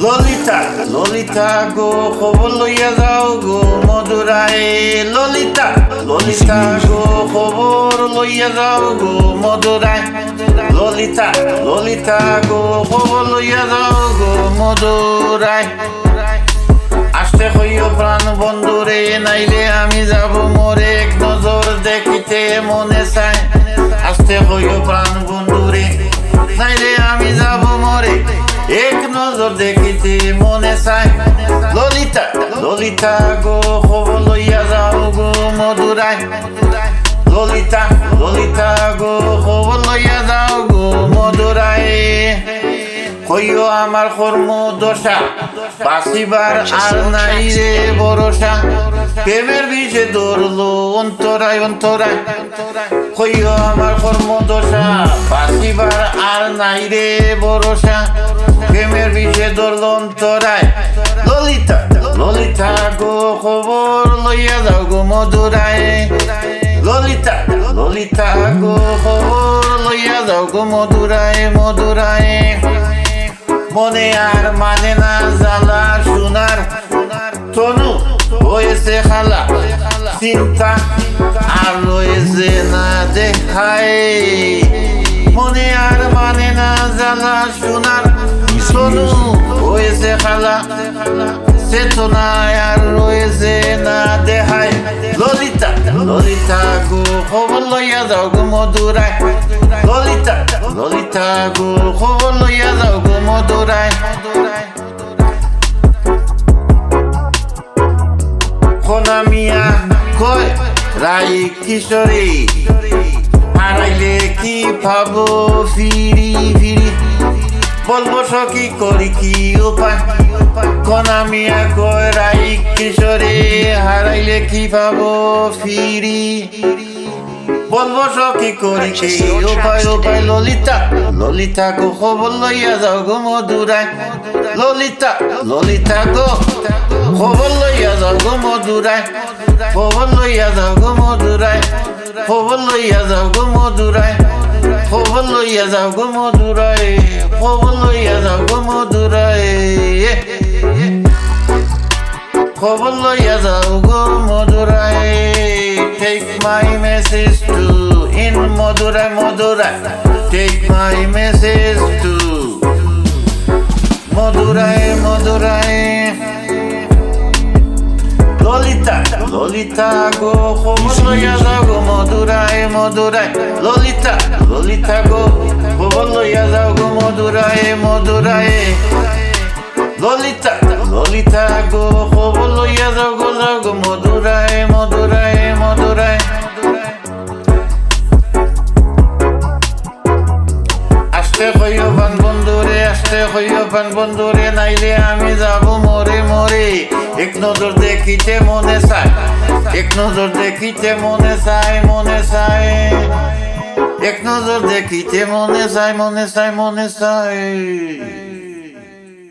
ললিতা ললিতা গো, খবর লইয়া যাও গো মধুরায় ললিতা ললিতা গো, খবর লইয়া যাও গো মধুরায় ললিতা ললিতা গো, খবর লইয়া যাও গো মধুরায় আসতে হইও প্রাণ বন্ধুরে নাইলে আমি যাব মোরে এক নজর দেখিতে মনে চায়। আসতে হইও প্রাণ দেখিতে মনে চায়। ললিতা ললিতা গো খবর লইয়া যাও গো মধুরায় ললিতা ললিতা গো খবর লইয়া যাও গো মধুরায় কইও আমার কর্ম দশা বাসিবার আর নাই রে ভরসা। প্রেমের বিষে ধরলো অন্তরায় অন্তরায়। কইও আমার কর্ম দশা বাসিবার আর নাই রে ভরসা। প্রেমের বিষে ধরলো অন্তরায় ললিতা ললিতা গো, খবর লইয়া যাও গো মধুরায় ললিতা ললিতা গো, খবর লইয়া যাও গো মধুরায় মধুরায় মনে আর মানে না জ্বালা সোনার। তনু, হয়েছে খালা, চিন্তা আর রয়েছে না দেখায়। মনে আর মানে না জ্বালা সোনার। তনু হয়েছে খালা চেতনায় আর রয়েছে না দেখায় ললিতা ললিতা গো খবর লইয়া যাও গো মধুরায় ললিতা ললিতা গো খবর লইয়া যাও গো মধুরায় খোনা মিয়া কয় রাই কিশোরী হারাইলে কি ভাবো ফিরি ফিরি বলব সখী করি কি উপায়? কনা মিয়া কয় রাই কিশোরী, হারাইলে কি ভাবো ফিরি? বলব সখী করি কি উপায় উপায় ললিতা? ললিতা গো খবর লইয়া যাও গো মধুরায় ললিতা ললিতা গো খবর লইয়া যাও গো মধুরায় খবর লইয়া যাও গো মধুরায় খবর লইয়া যাও গো মধুরায় খবর লইয়া যাও গো মধুরায় খবর লইয়া যাও মধুরায় খবর লইয়া যাও গো মধুরায় take my message to in মধুরায় মধুরায় take my message to মধুরায় মধুরায় ললিতা ললিতা গো, খবর লইয়া যাও গো মধুরায় মধুরায় ললিতা ললিতা গো, খবর লইয়া মধুরায় ললিতা ললিতা গো, খবর লইয়া যাও গো যাও গো মধুরায় মধুরায় মধুরায় আসতে হইও বন্ধুরে আসতে হইও বন্ধুরে নাইলে আমি যাব মরে মরে। এক নজর দেখিতে মনে চায়, এক নজর দেখিতে মনে চায় মনে চায়। এক নজর দেখিতে মনে চায় মনে চায় মনে চায়